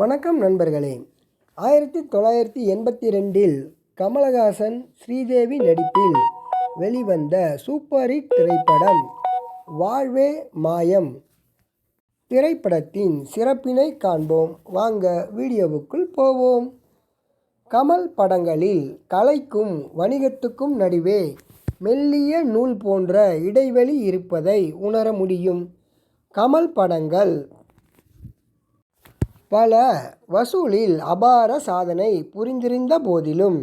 வணக்கம் நண்பர்களே. ஆயிரத்தி தொள்ளாயிரத்தி எண்பத்தி ரெண்டில் கமலஹாசன் ஸ்ரீதேவி நடிப்பில் வெளிவந்த சூப்பர் ஹிட் திரைப்படம் வாழ்வே மாயம் திரைப்படத்தின் சிறப்பினை காண்போம். வாங்க வீடியோவுக்குள் போவோம். கமல் படங்களில் கலைக்கும் வணிகத்துக்கும் நடுவே மெல்லிய நூல் போன்ற இடைவெளி இருப்பதை உணர முடியும். கமல் படங்கள் பல வசூலில் அபார சாதனை புரிந்திருந்த போதிலும்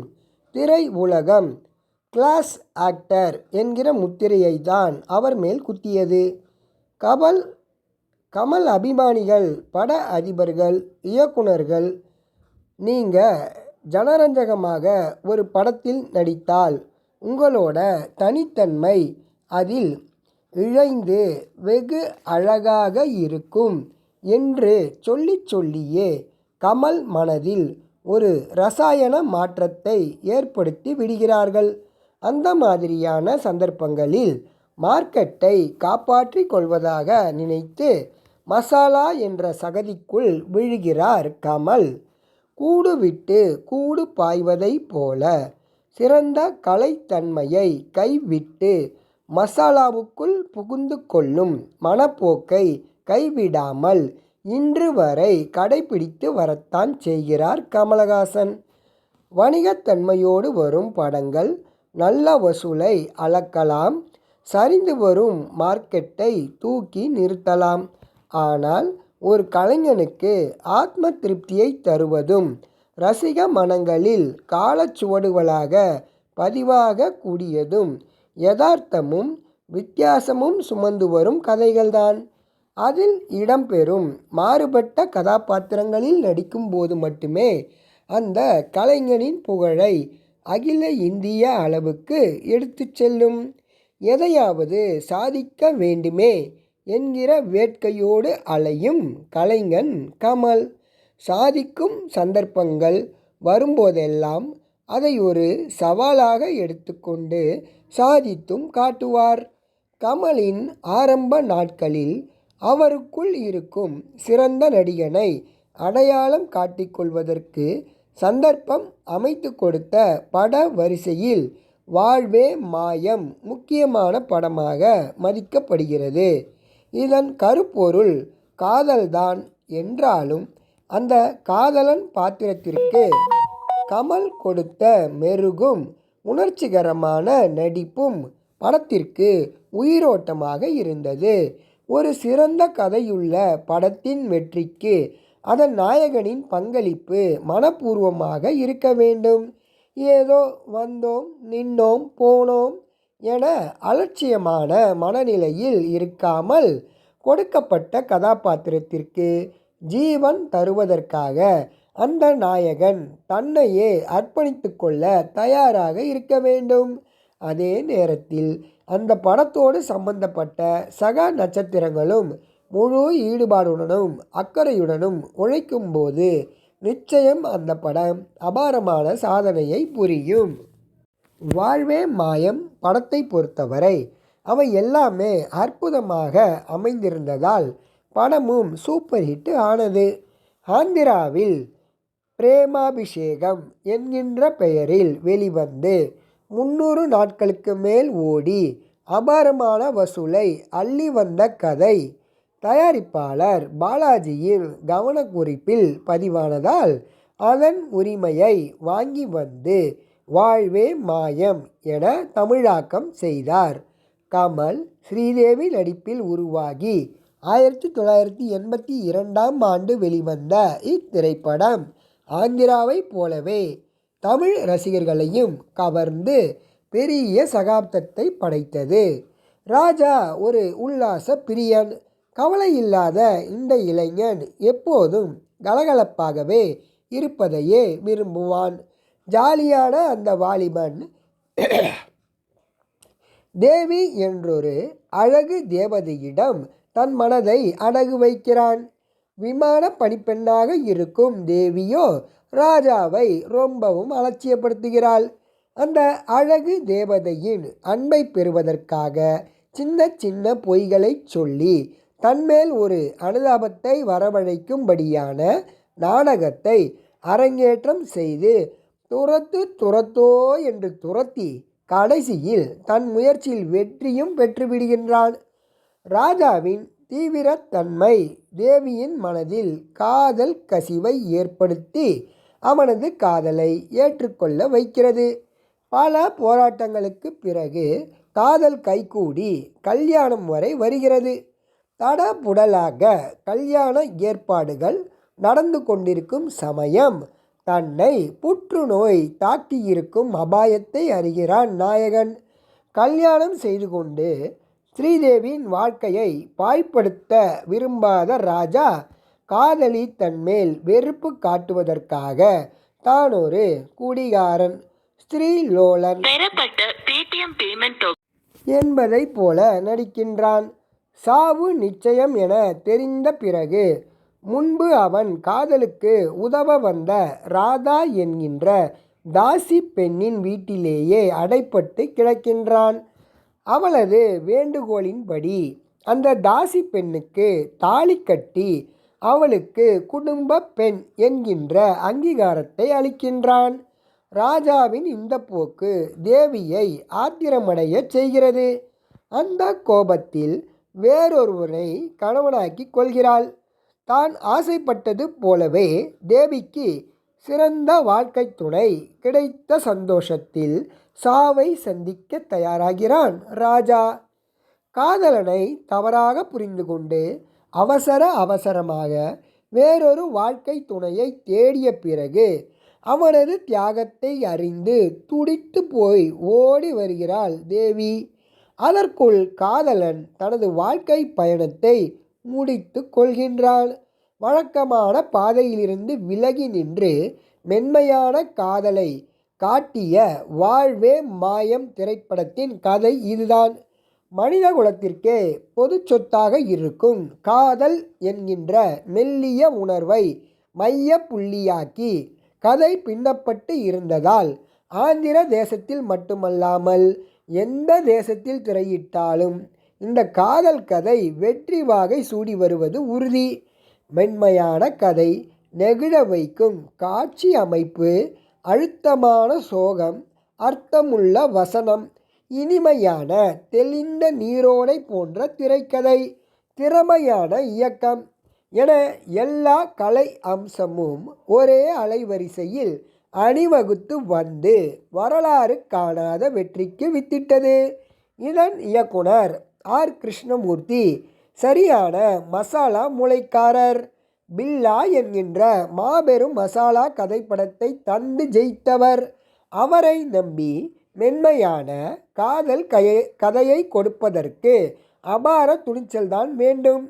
திரை உலகம் கிளாஸ் ஆக்டர் என்கிற முத்திரையை தான் அவர் மேல் குத்தியது. கமல் கமல் அபிமானிகள் பட அதிபர்கள் இயக்குனர்கள் நீங்கள் ஜனரஞ்சகமாக ஒரு படத்தில் நடித்தால் உங்களோட தனித்தன்மை அதில் இழைந்து வெகு அழகாக இருக்கும். என்று சொல்லி சொல்லியே கமல் மனதில் ஒரு ரசாயன மாற்றத்தை ஏற்படுத்தி விடுகிறார்கள். அந்த மாதிரியான சந்தர்ப்பங்களில் மார்க்கெட்டை காப்பாற்றி கொள்வதாக நினைத்து மசாலா என்ற சகதிக்குள் விழுகிறார் கமல். கூடு விட்டு கூடு பாய்வதைப் போல சிறந்த கலைத்தன்மையை கைவிட்டு மசாலாவுக்குள் புகுந்து கொள்ளும் மனப்போக்கை கைவிடாமல் இன்று வரை கடைபிடித்து வரத்தான் செய்கிறார் கமலஹாசன். வணிகத்தன்மையோடு வரும் படங்கள் நல்ல வசூலை அளக்கலாம் சரிந்து வரும் மார்க்கெட்டை தூக்கி நிறுத்தலாம். ஆனால் ஒரு கலைஞனுக்கு ஆத்ம திருப்தியை தருவதும் ரசிக மனங்களில் காலச்சுவடுகளாக பதிவாக கூடியதும் யதார்த்தமும் வித்தியாசமும் சுமந்து வரும் கதைகள்தான். அதில் இடம்பெறும் மாறுபட்ட கதாபாத்திரங்களில் நடிக்கும்போது மட்டுமே அந்த கலைஞனின் புகழை அகில இந்திய அளவுக்கு எடுத்துச் செல்லும். எதையாவது சாதிக்க வேண்டுமே என்கிற வேட்கையோடு அலையும் கலைஞன் கமல். சாதிக்கும் சந்தர்ப்பங்கள் வரும்போதெல்லாம் அதை ஒரு சவாலாக எடுத்துக்கொண்டு சாதித்தும் காட்டுவார். கமலின் ஆரம்ப நாட்களில் அவருக்குள் இருக்கும் சிறந்த நடிகனை அடையாளம் காட்டிக்கொள்வதற்கு சந்தர்ப்பம் அமைத்து கொடுத்த பட வரிசையில் வாழ்வே மாயம் முக்கியமான படமாக மதிக்கப்படுகிறது. இதன் கருப்பொருள் காதல்தான் என்றாலும் அந்த காதலன் பாத்திரத்திற்கு கமல் கொடுத்த மெருகும் உணர்ச்சிகரமான நடிப்பும் படத்திற்கு உயிரோட்டமாக இருந்தது. ஒரு சிறந்த கதையுள்ள படத்தின் வெற்றிக்கு அதன் நாயகனின் பங்களிப்பு மனப்பூர்வமாக இருக்க வேண்டும். ஏதோ வந்தோம் நின்னோம் போனோம் என அலட்சியமான மனநிலையில் இருக்காமல் கொடுக்கப்பட்ட கதாபாத்திரத்திற்கு ஜீவன் தருவதற்காக அந்த நாயகன் தன்னையே அர்ப்பணித்து கொள்ள தயாராக இருக்க வேண்டும். அதே நேரத்தில் அந்த படத்தோடு சம்பந்தப்பட்ட சக நட்சத்திரங்களும் முழு ஈடுபாடுடனும் அக்கறையுடனும் உழைக்கும்போது நிச்சயம் அந்த படம் அபாரமான சாதனையை புரியும். வாழ்வே மாயம் படத்தை பொறுத்தவரை அவை எல்லாமே அற்புதமாக அமைந்திருந்ததால் படமும் சூப்பர் ஹிட் ஆனது. ஆந்திராவில் பிரேமாபிஷேகம் என்கின்ற பெயரில் வெளிவந்து முன்னூறு நாட்களுக்கு மேல் ஓடி அபாரமான வசூலை அள்ளி வந்த கதை. தயாரிப்பாளர் பாலாஜியின் கவனக்குறிப்பில் பதிவானதால் அதன் உரிமையை வாங்கி வந்து வாழ்வே மாயம் என தமிழாக்கம் செய்தார். கமல் ஸ்ரீதேவி நடிப்பில் உருவாகி ஆயிரத்தி தொள்ளாயிரத்தி எண்பத்தி இரண்டாம் ஆண்டு வெளிவந்த இத்திரைப்படம். ஆந்திராவைப் போலவே தமிழ் ரசிகர்களையும் கவர்ந்து பெரிய சகாப்தத்தை படைத்தது. ராஜா ஒரு உல்லாச பிரியன் கவலை இல்லாத இந்த இளைஞன் எப்போதும் கலகலப்பாகவே இருப்பதையே விரும்புவான். ஜாலியான அந்த வாலிபன் தேவி என்றொரு அழகு தேவதையிடம் தன் மனதை அடகு வைக்கிறான். விமான பணிப்பெண்ணாக இருக்கும் தேவியோ ராஜாவை ரொம்பவும் அலட்சியப்படுத்துகிறாள். அந்த அழகு தேவதையின் அன்பை பெறுவதற்காக சின்ன சின்ன பொய்களை சொல்லி தன்மேல் ஒரு அனுதாபத்தை வரவழைக்கும்படியான நாடகத்தை அரங்கேற்றம் செய்து துரத்து துரத்தோ என்று துரத்தி கடைசியில் தன் முயற்சியில் வெற்றியும் பெற்றுவிடுகின்றான். ராஜாவின் தீவிரத்தன்மை தேவியின் மனதில் காதல் கசிவை ஏற்படுத்தி அவனது காதலை ஏற்றுக்கொள்ள வைக்கிறது. பல போராட்டங்களுக்கு பிறகு காதல் கைகூடி கல்யாணம் வரை வருகிறது. தடபுடலாக கல்யாண ஏற்பாடுகள் நடந்து கொண்டிருக்கும் சமயம் தன்னை புற்றுநோய் தாக்கியிருக்கும் அபாயத்தை அறிகிறான் நாயகன். கல்யாணம் செய்து கொண்டு ஸ்ரீதேவியின் வாழ்க்கையை பாய்ப்படுத்த விரும்பாத ராஜா காதலி தன்மேல் வெறுப்பு காட்டுவதற்காக தான் ஒரு குடிகாரன் ஸ்ரீலோலன் என்பதைப் போல நடிக்கின்றான். சாவு நிச்சயம் என தெரிந்த பிறகு முன்பு அவன் காதலுக்கு உதவ வந்த ராதா என்கின்ற தாசி பெண்ணின் வீட்டிலேயே அடைப்பட்டு கிடக்கின்றான். அவளது வேண்டுகோளின்படி அந்த தாசி பெண்ணுக்கு தாலி கட்டி அவளுக்கு குடும்ப பெண் என்கின்ற அங்கீகாரத்தை அளிக்கின்றான். ராஜாவின் இந்த போக்கு தேவியை ஆத்திரமடைய செய்கிறது. அந்த கோபத்தில் வேறொருவனை கணவனாக்கி கொள்கிறாள். தான் ஆசைப்பட்டது போலவே தேவிக்கு சிறந்த வாழ்க்கை துணை கிடைத்த சந்தோஷத்தில் சாவை சந்திக்க தயாராகிறான் ராஜா. காதலனை தவறாக புரிந்து கொண்டு அவசர அவசரமாக வேறொரு வாழ்க்கை துணையை தேடிய பிறகு அவனது தியாகத்தை அறிந்து துடித்து போய் ஓடி வருகிறாள் தேவி. அதற்குள் காதலன் தனது வாழ்க்கை பயணத்தை முடித்து கொள்கின்றான் வழக்கமான பாதையிலிருந்து விலகி நின்று மென்மையான காதலை காட்டிய வாழ்வே மாயம் திரைப்படத்தின் கதை இதுதான். மனித குலத்திற்கே பொது சொத்தாக இருக்கும். காதல் என்கின்ற மெல்லிய உணர்வை மைய புள்ளியாக்கி கதை பின்னப்பட்டு இருந்ததால் ஆந்திர தேசத்தில் மட்டுமல்லாமல் எந்த தேசத்தில் திரையிட்டாலும் இந்த காதல் கதை வெற்றி வாகை சூடி வருவது உறுதி. மென்மையான கதை நெகிழ வைக்கும் காட்சி அமைப்பு அழுத்தமான சோகம் அர்த்தமுள்ள வசனம் இனிமையான தெளிந்த நீரோடை போன்ற திரைக்கதை திறமையான இயக்கம் என எல்லா கலை அம்சமும் ஒரே அலைவரிசையில் அணிவகுத்து வந்து வரலாறு காணாத வெற்றிக்கு வித்திட்டது. இதன் இயக்குனர் ஆர். கிருஷ்ணமூர்த்தி சரியான மசாலா மூளைக்காரர். பில்லா என்கின்ற மாபெரும் மசாலா கதைப்படத்தை தந்து ஜெயித்தவர். அவரை நம்பி மென்மையான காதல் கயை கதையை கொடுப்பதற்கு அபார துணிச்சல்தான் வேண்டும்.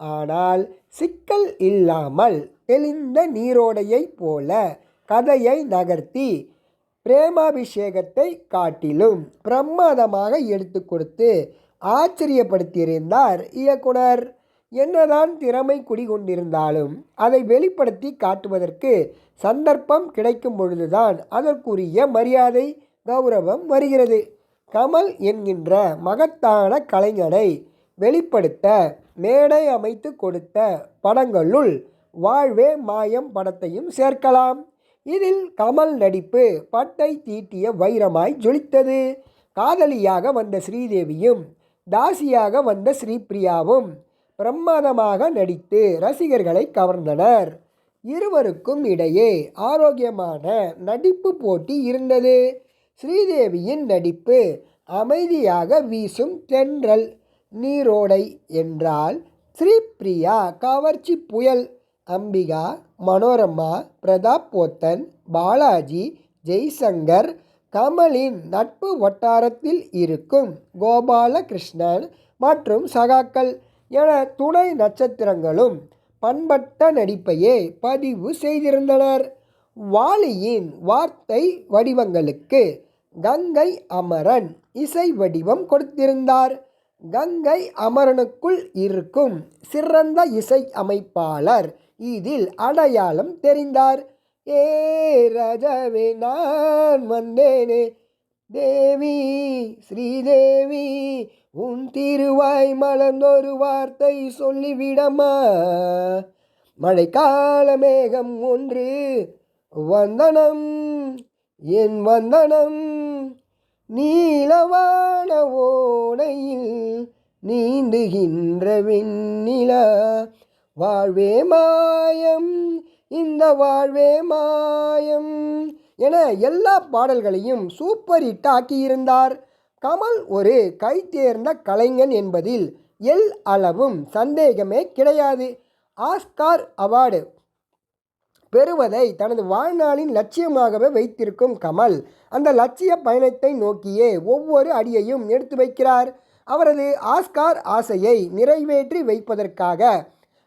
ஆனால் சிக்கல் இல்லாமல் தெளிந்த நீரோடையைப் போல கதையை நகர்த்தி பிரேமாபிஷேகத்தை காட்டிலும் பிரமாதமாக எடுத்து கொடுத்து ஆச்சரியப்படுத்தியிருந்தார் இயக்குனர். என்னதான் திறமை குடிகொண்டிருந்தாலும் அதை வெளிப்படுத்தி காட்டுவதற்கு சந்தர்ப்பம் கிடைக்கும் பொழுதுதான் அதற்குரிய மரியாதை கௌரவம் வருகிறது. கமல் என்கின்ற மகத்தான கலைஞனை வெளிப்படுத்த மேடை அமைத்து கொடுத்த படங்களுள் வாழ்வே மாயம் படத்தையும் சேர்க்கலாம். இதில் கமல் நடிப்பு பட்டை தீட்டிய வைரமாய் ஜொலித்தது. காதலியாக வந்த ஸ்ரீதேவியும் தாசியாக வந்த ஸ்ரீபிரியாவும் பிரமாதமாக நடித்து ரசிகர்களை கவர்ந்தனர். இருவருக்கும் இடையே ஆரோக்கியமான நடிப்பு போட்டி இருந்தது. ஸ்ரீதேவியின் நடிப்பு அமைதியாக வீசும் தென்றல் நீரோடை என்றால் ஸ்ரீபிரியா கவர்ச்சி புயல் அம்பிகா மனோரமா பிரதாப் போத்தன் பாலாஜி ஜெய்சங்கர் கமலின் நட்பு வட்டாரத்தில் இருக்கும் கோபாலகிருஷ்ணன் மற்றும் சகாக்கள் என துணை நட்சத்திரங்களும் பண்பட்ட நடிப்பையே பதிவு செய்திருந்தனர். வாலியின் வார்த்தை வடிவங்களுக்கு கங்கை அமரன் இசை வடிவம் கொடுத்திருந்தார். கங்கை அமரனுக்குள் இருக்கும் சிறந்த இசை அமைப்பாளர் இதில் அடையாளம் தெரிந்தார். ஏ ரஜவே நான் வந்தேனே தேவி ஸ்ரீதேவி உன் திருவாய் மலர்ந்தொரு வார்த்தை சொல்லிவிடமா? மழைக்கால மேகம் ஒன்று வந்தனம் என் வந்தனம் நீலவான ஓடையில் நீந்துகின்ற வெண்ணிலா. வாழ்வே மாயம் இந்த வாழ்வே மாயம் என எல்லா பாடல்களையும் சூப்பர் ஹிட் ஆக்கியிருந்தார். கமல் ஒரு கைத்தேர்ந்த கலைஞன் என்பதில் எல் அளவும் சந்தேகமே கிடையாது. ஆஸ்கார் அவார்டு பெறுவதை தனது வாழ்நாளின் லட்சியமாகவே வைத்திருக்கும் கமல் அந்த லட்சிய பயணத்தை நோக்கியே ஒவ்வொரு அடியையும் எடுத்து வைக்கிறார். அவரது ஆஸ்கார் ஆசையை நிறைவேற்றி வைப்பதற்காக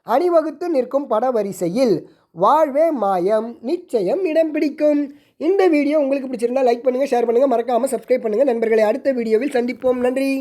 அணிவகுத்து நிற்கும் பட வரிசையில் வாழ்வே மாயம் நிச்சயம் இடம் பிடிக்கும். இந்த வீடியோ உங்களுக்கு பிடிச்சிருந்தா லைக் பண்ணுங்கள் ஷேர் பண்ணுங்கள் மறக்காமல் சப்ஸ்கிரைப் பண்ணுங்கள் நண்பர்களை அடுத்த வீடியோவில் சந்திப்போம். நன்றி.